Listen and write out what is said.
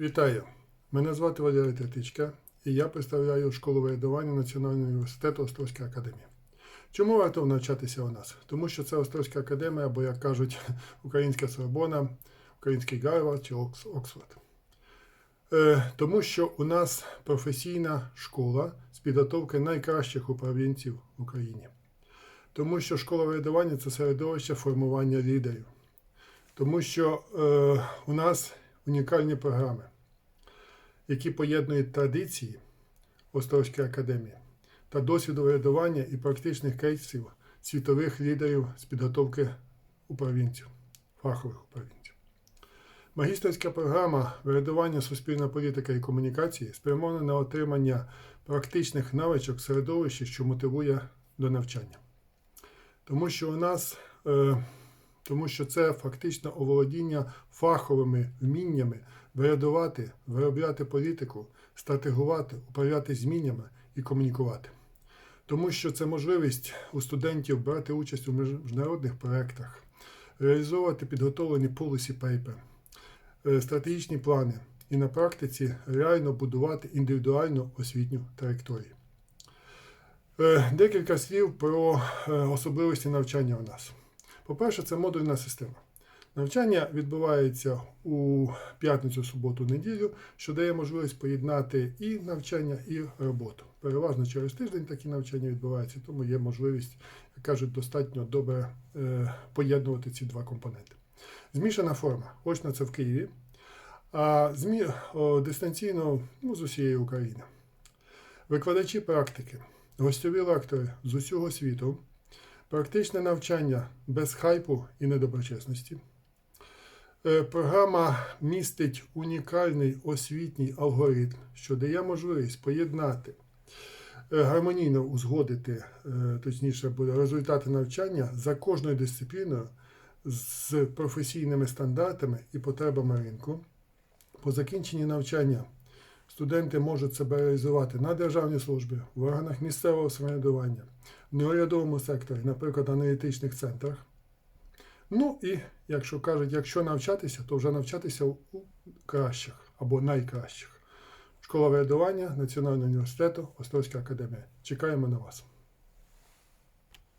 Вітаю! Мене звати Валерій Третичка і я представляю школу врядування Національного університету Острозька академія. Чому варто навчатися у нас? Тому що це Острозька академія, або, як кажуть, українська Сорбона, український Гарвард чи Оксфорд. Е, тому що у нас професійна школа з підготовки найкращих управлінців в Україні. Тому що школа врядування це середовище формування лідерів. Тому що е, у нас унікальні програми, які поєднують традиції Острозької академії та досвід урядування і практичних кейсів світових лідерів з підготовки управлінців, фахових управлінців. Магістерська програма врядування суспільна політика і комунікації спрямована на отримання практичних навичок в середовищі, що мотивує до навчання. Тому що у нас е, тому що це фактично оволодіння фаховими вміннями врядувати, виробляти політику, стратегувати, управляти зміннями і комунікувати. Тому що це можливість у студентів брати участь у міжнародних проєктах, реалізовувати підготовлені policy paper, е, стратегічні плани і на практиці реально будувати індивідуальну освітню траєкторію. Е, Декілька слів про е, особливості навчання у нас. По-перше, це модульна система. Навчання відбувається у п'ятницю, суботу, неділю, що дає можливість поєднати і навчання, і роботу. Переважно через тиждень такі навчання відбуваються, тому є можливість, як кажуть, достатньо добре е, поєднувати ці два компоненти. Змішана форма. Очна це в Києві, а змі... дистанційно ну, з усієї України. Викладачі практики, гостьові лектори з усього світу. Практичне навчання без хайпу і недоброчесності. Е, Програма містить унікальний освітній алгоритм, що дає можливість поєднати, е, гармонійно узгодити, е, точніше результати навчання за кожною дисципліною з професійними стандартами і потребами ринку. По закінченні навчання студенти можуть себе реалізувати на державній службі, в органах місцевого самоврядування, в неурядовому секторі, наприклад, аналітичних центрах. Ну і, якщо кажуть, якщо навчатися, то вже навчатися у кращих або найкращих. Школа врядування Національного університету Острозька академія. Чекаємо на вас.